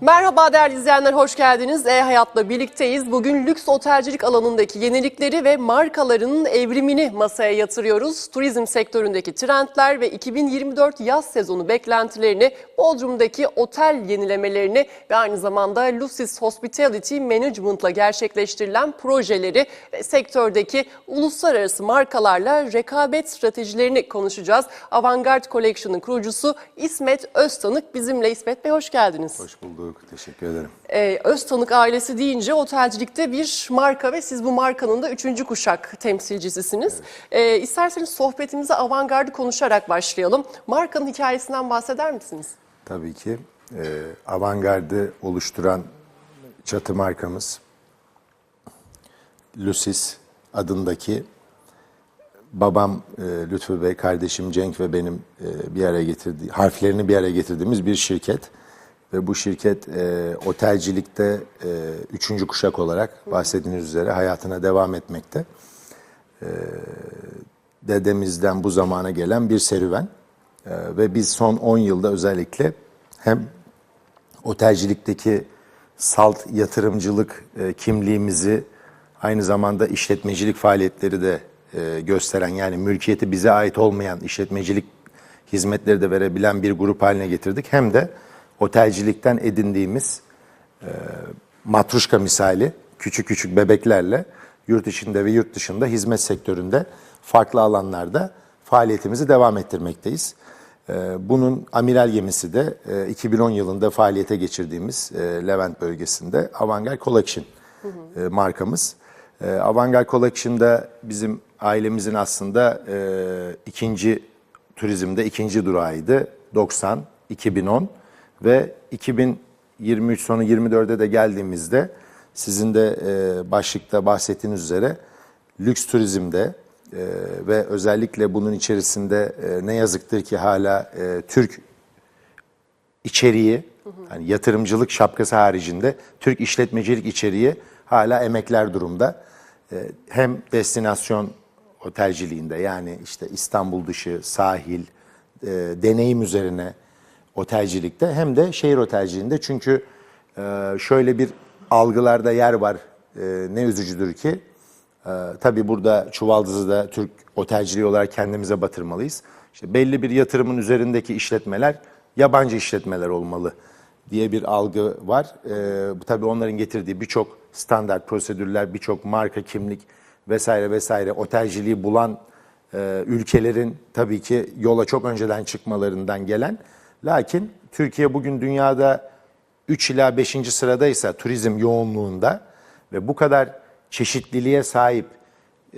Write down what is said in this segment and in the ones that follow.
Merhaba değerli izleyenler, hoş geldiniz. E-Hayat'la birlikteyiz. Bugün lüks otelcilik alanındaki yenilikleri ve markaların evrimini masaya yatırıyoruz. Turizm sektöründeki trendler ve 2024 yaz sezonu beklentilerini, Bodrum'daki otel yenilemelerini ve aynı zamanda Lucis Hospitality Management'la gerçekleştirilen projeleri ve sektördeki uluslararası markalarla rekabet stratejilerini konuşacağız. Avantgard Collection'ın kurucusu İsmet Öztanık bizimle. İsmet Bey hoş geldiniz. Hoş bulduk. Teşekkür ederim. Ee, Öztanık ailesi deyince otelcilikte bir marka ve siz bu markanın da üçüncü kuşak temsilcisisiniz. Ee, isterseniz sohbetimize avantgardı konuşarak başlayalım. Markanın hikayesinden bahseder misiniz? Tabii ki e, avantgardı oluşturan çatı markamız Lucis adındaki babam e, Lütfü Bey, kardeşim Cenk ve benim e, bir araya getirdiği, harflerini bir araya getirdiğimiz bir şirket. Ve bu şirket e, otelcilikte e, üçüncü kuşak olarak bahsettiğiniz üzere hayatına devam etmekte. dedemizden bu zamana gelen bir serüven. Ee, ve biz son 10 yılda özellikle hem otelcilikteki salt yatırımcılık e, kimliğimizi aynı zamanda işletmecilik faaliyetleri de e, gösteren yani mülkiyeti bize ait olmayan işletmecilik hizmetleri de verebilen bir grup haline getirdik. Hem de otelcilikten edindiğimiz e, matruşka misali küçük küçük bebeklerle yurt içinde ve yurt dışında hizmet sektöründe farklı alanlarda faaliyetimizi devam ettirmekteyiz. Ee, Bunun amiral gemisi de e, 2010 yılında faaliyete geçirdiğimiz e, Levent bölgesinde Avantgarde Collection e, markamız. E, Avantgarde Collection'da bizim ailemizin aslında e, ikinci turizmde ikinci durağıydı. 90, 2010 ve 2023 sonu 24'e de geldiğimizde sizin de e, başlıkta bahsettiğiniz üzere lüks turizmde e, ve özellikle bunun içerisinde e, ne yazıktır ki hala e, Türk içeriği, hani yatırımcılık şapkası haricinde Türk işletmecilik içeriği hala emekler durumda. E, hem destinasyon otelciliğinde yani işte İstanbul dışı, sahil, e, deneyim üzerine otelcilikte hem de şehir otelciliğinde. Çünkü e, şöyle bir algılarda yer var e, ne üzücüdür ki ee, tabii burada Çuvaldızı'da Türk otelciliği olarak kendimize batırmalıyız. İşte belli bir yatırımın üzerindeki işletmeler yabancı işletmeler olmalı diye bir algı var. Bu tabii onların getirdiği birçok standart prosedürler, birçok marka kimlik vesaire vesaire otelciliği bulan e, ülkelerin tabii ki yola çok önceden çıkmalarından gelen. Lakin Türkiye bugün dünyada 3 ila 5. sıradaysa turizm yoğunluğunda ve bu kadar çeşitliliğe sahip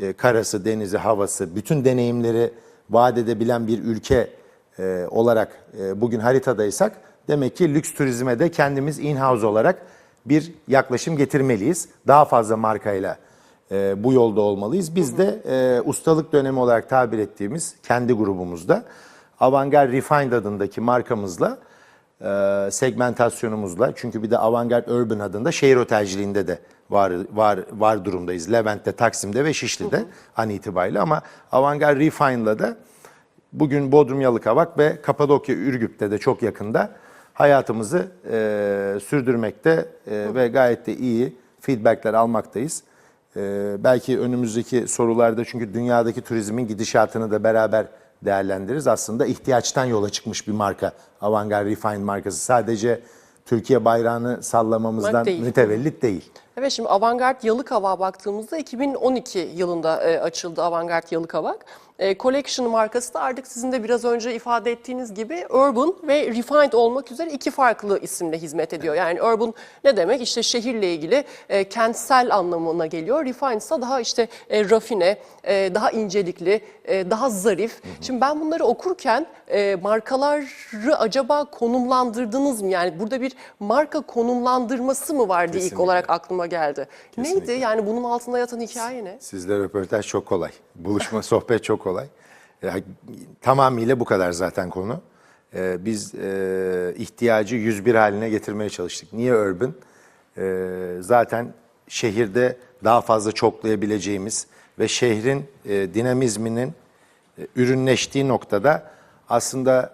e, karası, denizi, havası, bütün deneyimleri vaat edebilen bir ülke e, olarak e, bugün haritadaysak demek ki lüks turizme de kendimiz in-house olarak bir yaklaşım getirmeliyiz. Daha fazla markayla e, bu yolda olmalıyız. Biz de e, ustalık dönemi olarak tabir ettiğimiz kendi grubumuzda Avantgarde Refined adındaki markamızla e, segmentasyonumuzla çünkü bir de Avantgarde Urban adında şehir otelciliğinde de var var var durumdayız. Levent'te, Taksim'de ve Şişli'de an itibariyle ama Avantgarde Refined'la da bugün Bodrum Yalıkavak ve Kapadokya Ürgüp'te de çok yakında hayatımızı e, sürdürmekte e, ve gayet de iyi feedbackler almaktayız. E, belki önümüzdeki sorularda çünkü dünyadaki turizmin gidişatını da beraber değerlendiririz. Aslında ihtiyaçtan yola çıkmış bir marka. Avantgarde Refined markası sadece Türkiye bayrağını sallamamızdan Değil. mütevellit değil. Evet şimdi Avantgard Yalıkavak'a baktığımızda 2012 yılında e, açıldı Avantgard Yalıkavak. E, Collection markası da artık sizin de biraz önce ifade ettiğiniz gibi Urban ve Refined olmak üzere iki farklı isimle hizmet ediyor. Yani Urban ne demek? İşte şehirle ilgili e, kentsel anlamına geliyor. Refined ise daha işte e, rafine, e, daha incelikli, e, daha zarif. Şimdi ben bunları okurken e, markaları acaba konumlandırdınız mı? Yani burada bir marka konumlandırması mı var diye ilk Kesinlikle. olarak aklıma geldi. Kesinlikle. Neydi? Yani bunun altında yatan hikaye ne? Sizle röportaj çok kolay. Buluşma, sohbet çok kolay. Ya, tamamıyla bu kadar zaten konu. Ee, biz e, ihtiyacı 101 haline getirmeye çalıştık. Niye urban? Ee, zaten şehirde daha fazla çoklayabileceğimiz ve şehrin e, dinamizminin e, ürünleştiği noktada aslında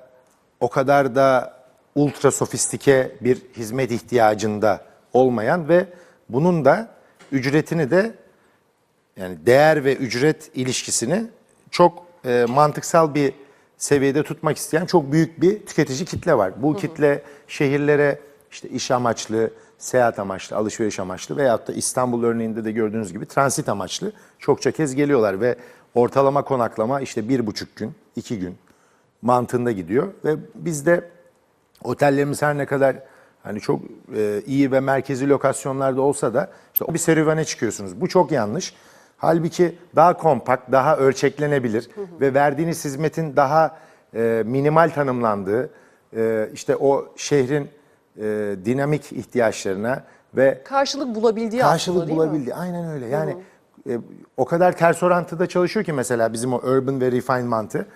o kadar da ultra sofistike bir hizmet ihtiyacında olmayan ve bunun da ücretini de yani değer ve ücret ilişkisini çok e, mantıksal bir seviyede tutmak isteyen çok büyük bir tüketici kitle var. Bu kitle şehirlere işte iş amaçlı, seyahat amaçlı, alışveriş amaçlı veyahut da İstanbul örneğinde de gördüğünüz gibi transit amaçlı çokça kez geliyorlar ve ortalama konaklama işte bir buçuk gün, iki gün mantığında gidiyor ve biz de otellerimiz her ne kadar hani çok e, iyi ve merkezi lokasyonlarda olsa da işte o bir serüvene çıkıyorsunuz. Bu çok yanlış. Halbuki daha kompakt, daha ölçeklenebilir ve verdiğiniz hizmetin daha e, minimal tanımlandığı, e, işte o şehrin e, dinamik ihtiyaçlarına ve Karşılık bulabildiği aslında karşılık değil mi? bulabildi. Aynen öyle. Yani e, o kadar ters orantıda çalışıyor ki mesela bizim o urban ve refinement'ı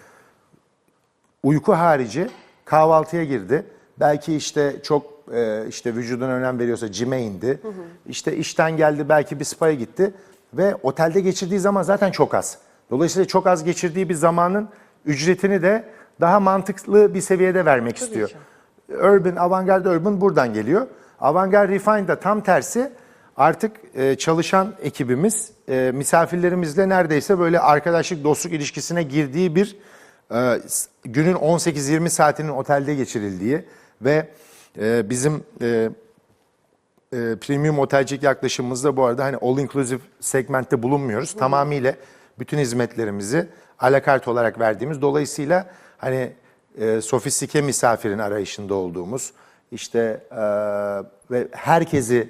uyku harici kahvaltıya girdi. Belki işte çok e, işte vücuduna önem veriyorsa cime indi. İşte işten geldi belki bir spa'ya gitti ve otelde geçirdiği zaman zaten çok az. Dolayısıyla çok az geçirdiği bir zamanın ücretini de daha mantıklı bir seviyede vermek istiyor. ki. Urban, avantgard urban buradan geliyor. Avantgard refine de tam tersi artık e, çalışan ekibimiz e, misafirlerimizle neredeyse böyle arkadaşlık dostluk ilişkisine girdiği bir e, günün 18-20 saatinin otelde geçirildiği ve e, bizim e, e, premium otelcilik yaklaşımımızda bu arada hani all inclusive segmentte bulunmuyoruz. Tamamıyla bütün hizmetlerimizi alakart olarak verdiğimiz dolayısıyla hani e, sofistike misafirin arayışında olduğumuz işte e, ve herkesi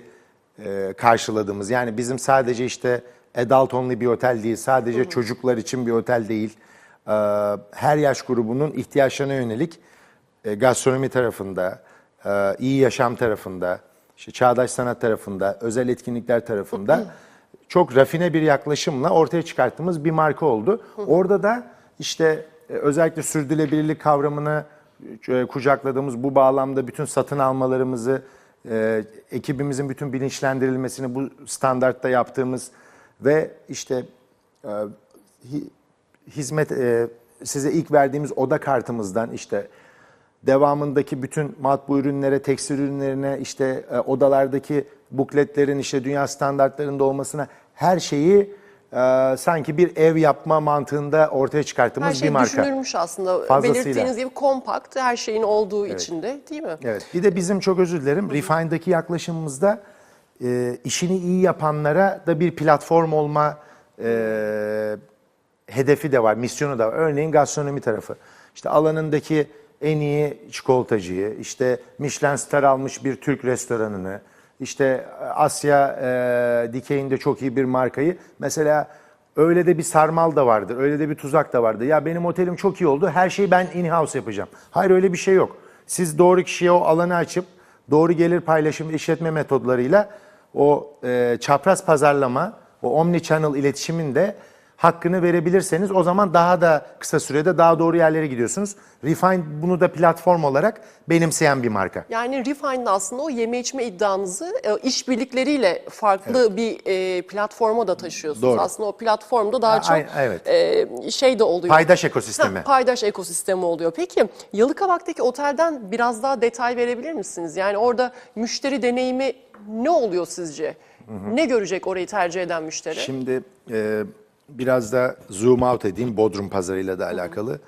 e, karşıladığımız yani bizim sadece işte adult only bir otel değil, sadece çocuklar için bir otel değil. E, her yaş grubunun ihtiyaçlarına yönelik e, gastronomi tarafında, iyi yaşam tarafında, işte çağdaş sanat tarafında, özel etkinlikler tarafında çok rafine bir yaklaşımla ortaya çıkarttığımız bir marka oldu. Orada da işte e, özellikle sürdürülebilirlik kavramını e, kucakladığımız bu bağlamda bütün satın almalarımızı, e, ekibimizin bütün bilinçlendirilmesini bu standartta yaptığımız ve işte e, hi- hizmet e, size ilk verdiğimiz oda kartımızdan işte devamındaki bütün matbu ürünlere, tekstil ürünlerine, işte e, odalardaki bukletlerin işte dünya standartlarında olmasına her şeyi e, sanki bir ev yapma mantığında ortaya çıkarttığımız Her şey bir marka. düşünülmüş aslında. Fazlasıyla. Belirttiğiniz gibi kompakt, her şeyin olduğu içinde değil mi? Evet. Bir de bizim çok özür dilerim. Refine'daki yaklaşımımızda e, işini iyi yapanlara da bir platform olma e, hedefi de var, misyonu da var. Örneğin gastronomi tarafı. İşte alanındaki en iyi çikolatacıyı, işte Michelin star almış bir Türk restoranını, işte Asya e, dikeyinde çok iyi bir markayı. Mesela öyle de bir sarmal da vardır, öyle de bir tuzak da vardır. Ya benim otelim çok iyi oldu, her şeyi ben in-house yapacağım. Hayır öyle bir şey yok. Siz doğru kişiye o alanı açıp doğru gelir paylaşım işletme metodlarıyla o e, çapraz pazarlama, o omni channel iletişimin de hakkını verebilirseniz o zaman daha da kısa sürede daha doğru yerlere gidiyorsunuz. Refine bunu da platform olarak benimseyen bir marka. Yani Refine'da aslında o yeme içme iddianızı e, işbirlikleriyle farklı bir e, platforma da taşıyorsunuz. Doğru. Aslında o platformda daha Ha, çok ay- evet. e, şey de oluyor. Paydaş ekosistemi. Ha, paydaş ekosistemi oluyor. Peki Yalıkavak'taki otelden biraz daha detay verebilir misiniz? Yani orada müşteri deneyimi ne oluyor sizce? Ne görecek orayı tercih eden müşteri? Şimdi e, biraz da zoom out edeyim Bodrum pazarıyla da alakalı.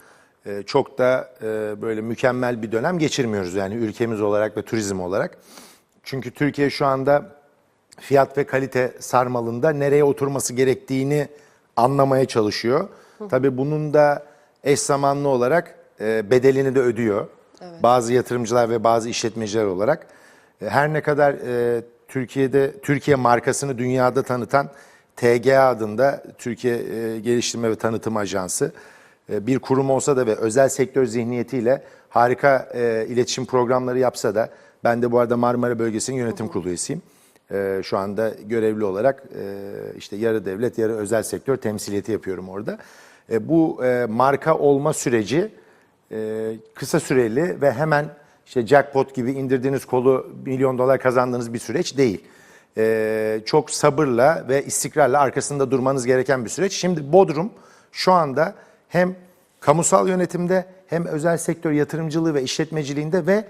E, çok da e, böyle mükemmel bir dönem geçirmiyoruz yani ülkemiz olarak ve turizm olarak. Çünkü Türkiye şu anda fiyat ve kalite sarmalında nereye oturması gerektiğini anlamaya çalışıyor. Tabii bunun da eş zamanlı olarak e, bedelini de ödüyor. Bazı yatırımcılar ve bazı işletmeciler olarak. E, Her ne kadar e, Türkiye'de Türkiye markasını dünyada tanıtan TGA adında Türkiye e, Geliştirme ve Tanıtım Ajansı e, bir kurum olsa da ve özel sektör zihniyetiyle harika e, iletişim programları yapsa da ben de bu arada Marmara Bölgesi'nin yönetim kurulu üyesiyim. Şu anda görevli olarak işte yarı devlet yarı özel sektör temsiliyeti yapıyorum orada. Bu marka olma süreci kısa süreli ve hemen işte jackpot gibi indirdiğiniz kolu milyon dolar kazandığınız bir süreç değil. E, çok sabırla ve istikrarla arkasında durmanız gereken bir süreç. Şimdi Bodrum şu anda hem kamusal yönetimde hem özel sektör yatırımcılığı ve işletmeciliğinde ve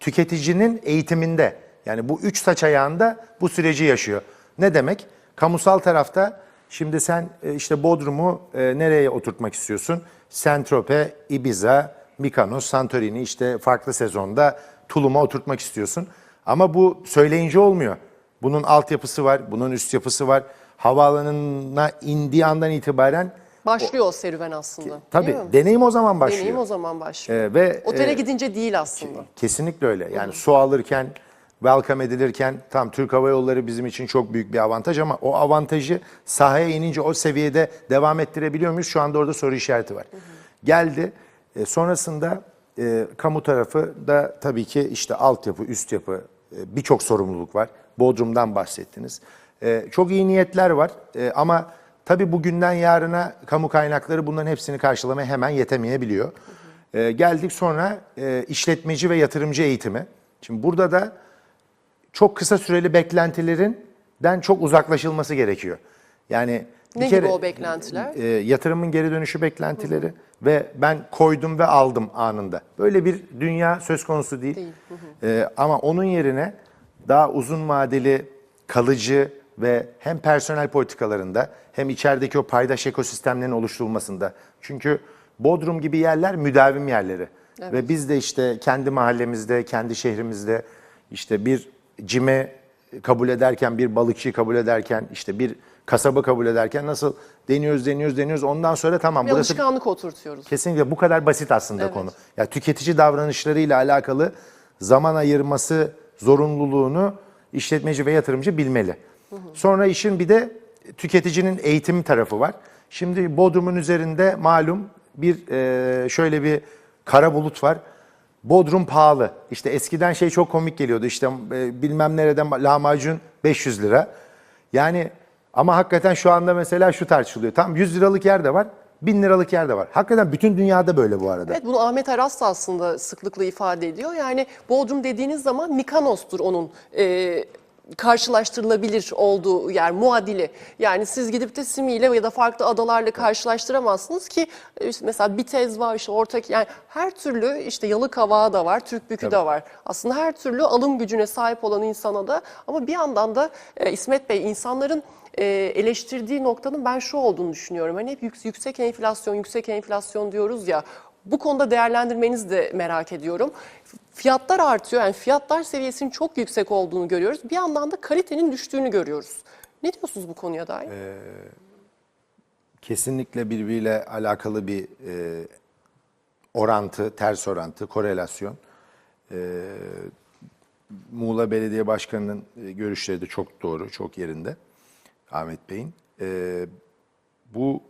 tüketicinin eğitiminde. Yani bu üç saç ayağında bu süreci yaşıyor. Ne demek? Kamusal tarafta şimdi sen e, işte Bodrum'u e, nereye oturtmak istiyorsun? Saint-Tropez, Ibiza, Mykonos, Santorini işte farklı sezonda Tulum'a oturtmak istiyorsun. Ama bu söyleyince olmuyor. Bunun altyapısı var, bunun üst yapısı var. Havaalanına indiği andan itibaren Başlıyor o serüven aslında. tabii değil mi? deneyim o zaman başlıyor. Deneyim o zaman başlıyor. Ee, ve Otele e, gidince değil aslında. Kesinlikle öyle. Yani su alırken, welcome edilirken tam Türk Hava Yolları bizim için çok büyük bir avantaj ama o avantajı sahaya inince o seviyede devam ettirebiliyor muyuz? Şu anda orada soru işareti var. Geldi. E, sonrasında e, kamu tarafı da tabii ki işte altyapı, üst yapı e, birçok sorumluluk var. Bodrum'dan bahsettiniz. E, çok iyi niyetler var E, ama tabii bugünden yarına kamu kaynakları bunların hepsini karşılamaya hemen yetemeyebiliyor. E, geldik sonra e, işletmeci ve yatırımcı eğitimi. Şimdi burada da çok kısa süreli beklentilerinden çok uzaklaşılması gerekiyor. Yani bir Ne kere gibi o beklentiler? e, yatırımın geri dönüşü beklentileri ve ben koydum ve aldım anında. Böyle bir dünya söz konusu değil. Değil, E, ama onun yerine daha uzun vadeli, kalıcı ve hem personel politikalarında hem içerideki o paydaş ekosistemlerin oluşturulmasında. Çünkü Bodrum gibi yerler müdavim yerleri. Ve biz de işte kendi mahallemizde, kendi şehrimizde işte bir cime kabul ederken, bir balıkçıyı kabul ederken, işte bir kasaba kabul ederken nasıl deniyoruz, deniyoruz, deniyoruz. Ondan sonra tamam Bir burası alışkanlık oturtuyoruz. Kesinlikle bu kadar basit aslında konu. Ya tüketici davranışlarıyla alakalı zaman ayırması zorunluluğunu işletmeci ve yatırımcı bilmeli. Sonra işin bir de tüketicinin eğitim tarafı var. Şimdi Bodrum'un üzerinde malum bir e, şöyle bir kara bulut var. Bodrum pahalı. İşte eskiden şey çok komik geliyordu. İşte e, bilmem nereden lahmacun 500 lira. Yani ama hakikaten şu anda mesela şu tartışılıyor. Tam 100 liralık yer de var, 1000 liralık yer de var. Hakikaten bütün dünyada böyle bu arada. Evet bunu Ahmet Aras da aslında sıklıkla ifade ediyor. Yani Bodrum dediğiniz zaman Mikanos'tur onun e, karşılaştırılabilir olduğu yer muadili. Yani siz gidip de Simi'yle ya da farklı adalarla karşılaştıramazsınız ki e, işte mesela Bitez var işte ortak yani her türlü işte Yalıkavağı da var, Türkbükü de var. Aslında her türlü alım gücüne sahip olan insana da ama bir yandan da e, İsmet Bey insanların e, eleştirdiği noktanın ben şu olduğunu düşünüyorum. Hani hep yük- yüksek enflasyon, yüksek enflasyon diyoruz ya. Bu konuda değerlendirmenizi de merak ediyorum. Fiyatlar artıyor. Yani fiyatlar seviyesinin çok yüksek olduğunu görüyoruz. Bir yandan da kalitenin düştüğünü görüyoruz. Ne diyorsunuz bu konuya dair? Kesinlikle birbiriyle alakalı bir e, orantı, ters orantı, korelasyon. E, Muğla Belediye Başkanı'nın e, görüşleri de çok doğru, çok yerinde. Ahmet Bey'in. E, bu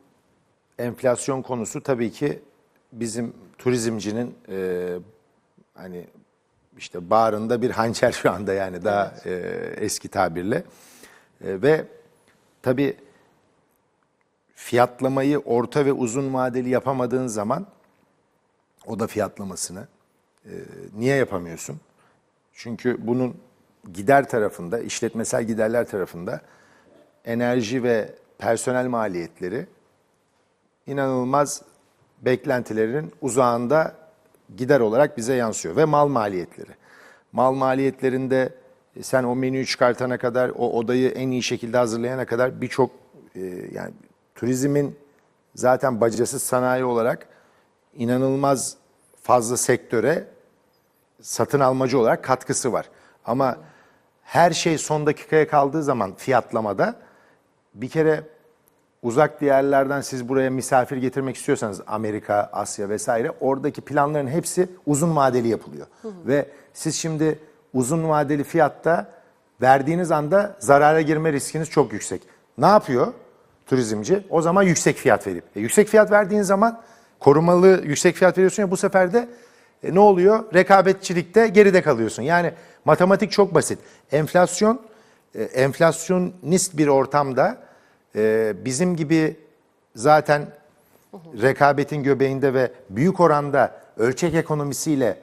enflasyon konusu tabii ki bizim turizmcinin e, hani işte bağrında bir hançer şu anda yani daha e, eski tabirle. E, ve tabii fiyatlamayı orta ve uzun vadeli yapamadığın zaman o da fiyatlamasını e, niye yapamıyorsun? Çünkü bunun gider tarafında, işletmesel giderler tarafında enerji ve personel maliyetleri inanılmaz beklentilerin uzağında gider olarak bize yansıyor ve mal maliyetleri. Mal maliyetlerinde e, sen o menüyü çıkartana kadar, o odayı en iyi şekilde hazırlayana kadar birçok e, yani turizmin zaten bacasız sanayi olarak inanılmaz fazla sektöre satın almacı olarak katkısı var. Ama her şey son dakikaya kaldığı zaman fiyatlamada bir kere uzak diğerlerden siz buraya misafir getirmek istiyorsanız Amerika, Asya vesaire oradaki planların hepsi uzun vadeli yapılıyor. Ve siz şimdi uzun vadeli fiyatta verdiğiniz anda zarara girme riskiniz çok yüksek. Ne yapıyor turizmci? O zaman yüksek fiyat verip. E, yüksek fiyat verdiğin zaman korumalı yüksek fiyat veriyorsun ya bu sefer de e, ne oluyor? Rekabetçilikte geride kalıyorsun. Yani matematik çok basit. Enflasyon, e, enflasyonist bir ortamda e, bizim gibi zaten rekabetin göbeğinde ve büyük oranda ölçek ekonomisiyle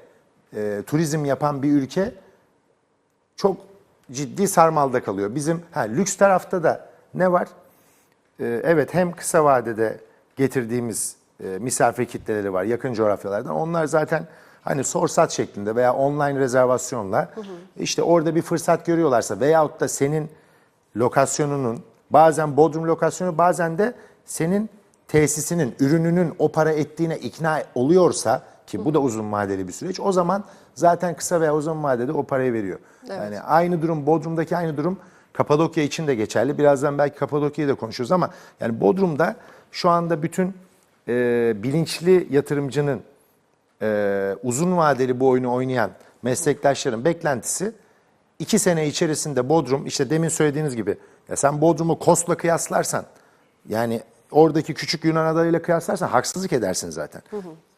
e, turizm yapan bir ülke çok ciddi sarmalda kalıyor. Bizim ha, lüks tarafta da ne var? Ee, evet hem kısa vadede getirdiğimiz e, misafir kitleleri var yakın coğrafyalardan. Onlar zaten Hani sorsat şeklinde veya online rezervasyonla işte orada bir fırsat görüyorlarsa veyahut da senin lokasyonunun bazen Bodrum lokasyonu bazen de senin tesisinin, ürününün o para ettiğine ikna oluyorsa ki bu da uzun vadeli bir süreç o zaman zaten kısa veya uzun vadede o parayı veriyor. Yani aynı durum Bodrum'daki aynı durum Kapadokya için de geçerli. Birazdan belki Kapadokya'yı da konuşuruz ama yani Bodrum'da şu anda bütün e, bilinçli yatırımcının e, uzun vadeli bu oyunu oynayan meslektaşların beklentisi iki sene içerisinde Bodrum işte demin söylediğiniz gibi ya sen Bodrum'u Kos'la kıyaslarsan yani oradaki küçük Yunan adalarıyla kıyaslarsan haksızlık edersin zaten.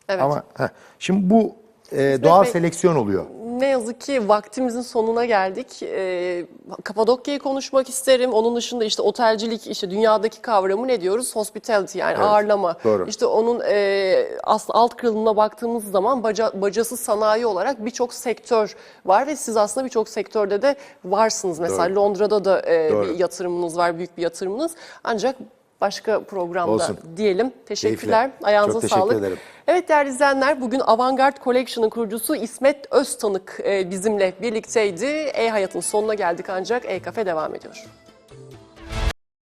evet. Ama heh, şimdi bu e, doğal seleksiyon oluyor. Ne yazık ki vaktimizin sonuna geldik. Ee, Kapadokya'yı konuşmak isterim. Onun dışında işte otelcilik, işte dünyadaki kavramı ne diyoruz? Hospitality yani ağırlama. doğru. İşte onun e, aslında alt kırılımına baktığımız zaman baca, bacası sanayi olarak birçok sektör var ve siz aslında birçok sektörde de varsınız. Mesela Doğru. Londra'da da e, Doğru. bir yatırımınız var, büyük bir yatırımınız. Ancak başka programda Olsun. diyelim. Teşekkürler. Keyifle. Ayağınıza Çok teşekkür sağlık. ederim. Evet değerli izleyenler bugün Avantgard Collection'ın kurucusu İsmet Öztanık e, bizimle birlikteydi. E-Hayat'ın sonuna geldik ancak E-Kafe devam ediyor.